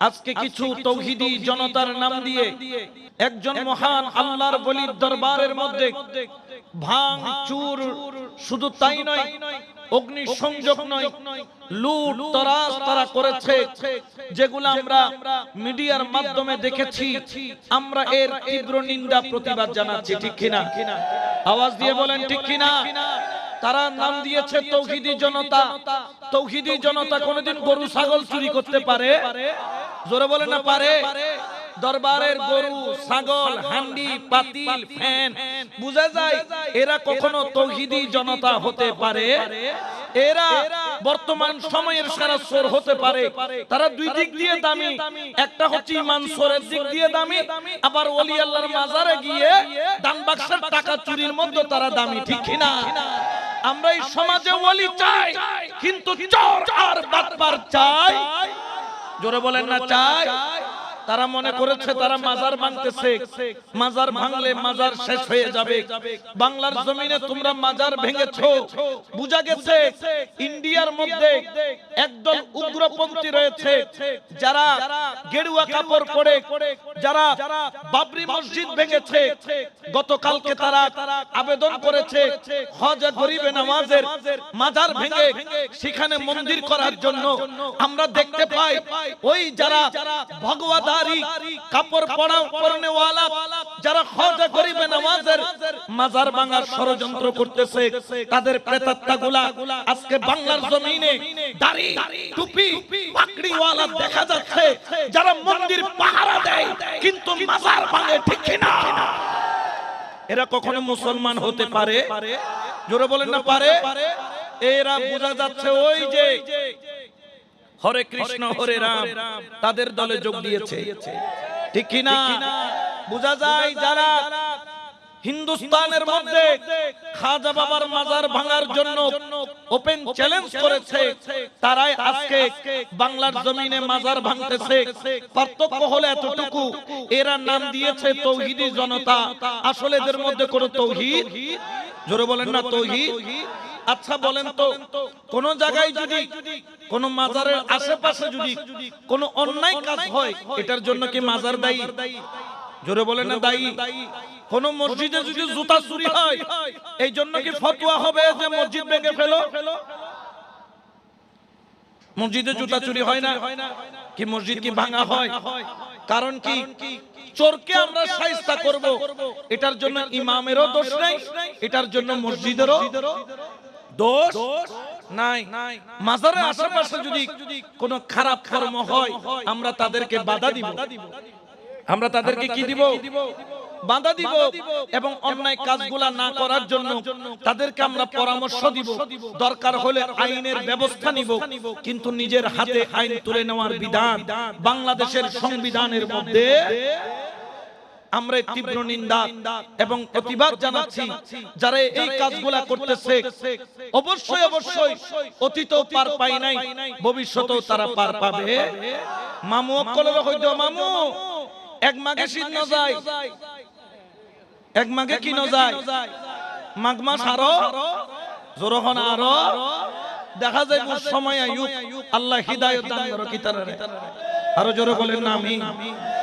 আজকে কিছু তৌহিদি জনতার নাম দিয়ে একজন মহান আল্লাহর বলির দরবারের মধ্যে ভাঙ চুর শুধু তাই নয় অগ্নি সংযোগ নয় লুট তরাস তারা করেছে যেগুলো আমরা মিডিয়ার মাধ্যমে দেখেছি আমরা এর তীব্র নিন্দা প্রতিবাদ জানাচ্ছি ঠিক কিনা? আওয়াজ দিয়ে বলেন ঠিক কিনা? তারা নাম দিয়েছে তৌহিদি জনতা। তৌহিদি জনতা কোনোদিন গরু, ছাগল চুরি করতে পারে? জোরে বলে না, পারে? দরবারের গরু, ছাগল, হান্ডি, পাতিল, ফ্যান, বুঝা যায় এরা কখনো তৌহিদি জনতা হতে পারে? এরা বর্তমান সময়ের সারা সোর হতে পারে। তারা দুই দিক দিয়ে দামি। একটা হচ্ছে ইমান সোরের দিক দিয়ে দামি। আবার ওলি আল্লাহর মাজারে গিয়ে দান বাক্সের টাকা চুরির মধ্যে তারা দামি, ঠিক কিনা? আমরা এই সমাজে ওলি চাই কিন্তু চোর আর বাতবার চাই। জোরে বলেন না চাই। তারা মনে করেছে তারা মাজার ভাঙতেছে। মাজার ভাঙলে মাজার শেষ হয়ে যাবে। বাংলার জমিনে তোমরা মাজার ভেঙেছো। বুঝা গেছে ইন্ডিয়ার মধ্যে একদল উগ্রপন্থী রয়েছে যারা গেরুয়া কাপড় পরে যারা বাবরি মসজিদ ভেঙেছে। গতকালকে তারা আবেদন করেছে হজ গরিবে নামাজের মাজার ভেঙে সেখানে মন্দির করার জন্য আমরা দেখতে পাই ওই যারা যারা মন্দির পাহারা দেয়, কিন্তু এরা কখনো মুসলমান হতে পারে? জোরে বলেন না পারে? এরা বোঝা যাচ্ছে ওই যে হরে কৃষ্ণ হরে রাম। তাদের দলে যোগ দিয়েছে। ঠিক কিনা বোঝা যায় যারা হিন্দুস্তানের মধ্যে খাজা বাবার মাজার ভাঙার জন্য ওপেন চ্যালেঞ্জ করেছে। তারাই আজকে বাংলার জমিনে মাজার ভাঙতেছে। পার্থক্য হলো এতটুকু। এরা নাম দিয়েছে তৌহিদি জনতা। আসলে এদের মধ্যে কোনো তৌহিদ? জোরে বলেন না তৌহিদ? আচ্ছা বলেন তো কোন জায়গায় যদি কোন মাজারের আশেপাশে যদি কোন অন্যায় কাজ হয় এটার জন্য কি মাজার দায়ী? জোরে বলেন না দায়ী। কোন মসজিদে যদি জুতা চুরি হয় এই জন্য কি ফতোয়া হবে যে মসজিদ ভেঙে ফেলো? মসজিদে জুতা চুরি হয় না? কি মসজিদ কি ভাঙা হয়? কারণ কি? চোরকে আমরা সাইস্তা করব। এটার জন্য ইমামেরও দোষ নেই। এটার জন্য মসজিদেরও দোষ নাই। মাজারের আশেপাশে যদি কোনো খারাপ কর্ম হয় আমরা তাদেরকে বাধা দিব। আমরা তাদেরকে কি দিব? বাধা দিব এবং অন্যায় কাজগুলা না করার জন্য তাদেরকে আমরা পরামর্শ দিব। দরকার হলে আইনের ব্যবস্থা নিব। কিন্তু নিজের হাতে আইন তুলে নেওয়ার বিধান বাংলাদেশের সংবিধানের মধ্যে আমরা তীব্র নিন্দা এবং প্রতিবাদ জানাচ্ছি যারা এই কাজগুলা করতেছে। অবশ্যই অবশ্যই অতীতেও পার পাই নাই। ভবিষ্যতেও তারা পার পাবে। মামু অকলে হইতো মামু। এক মাঘে শীত ন যায় এক মাঘে কি ন যায় মাঘ মাস আরও? জোরহন আরও? দেখা যায় সময় আয়ুক আল্লাহ হিদায়ত দান করো কি তারা আরও জোরে বলেন না আমি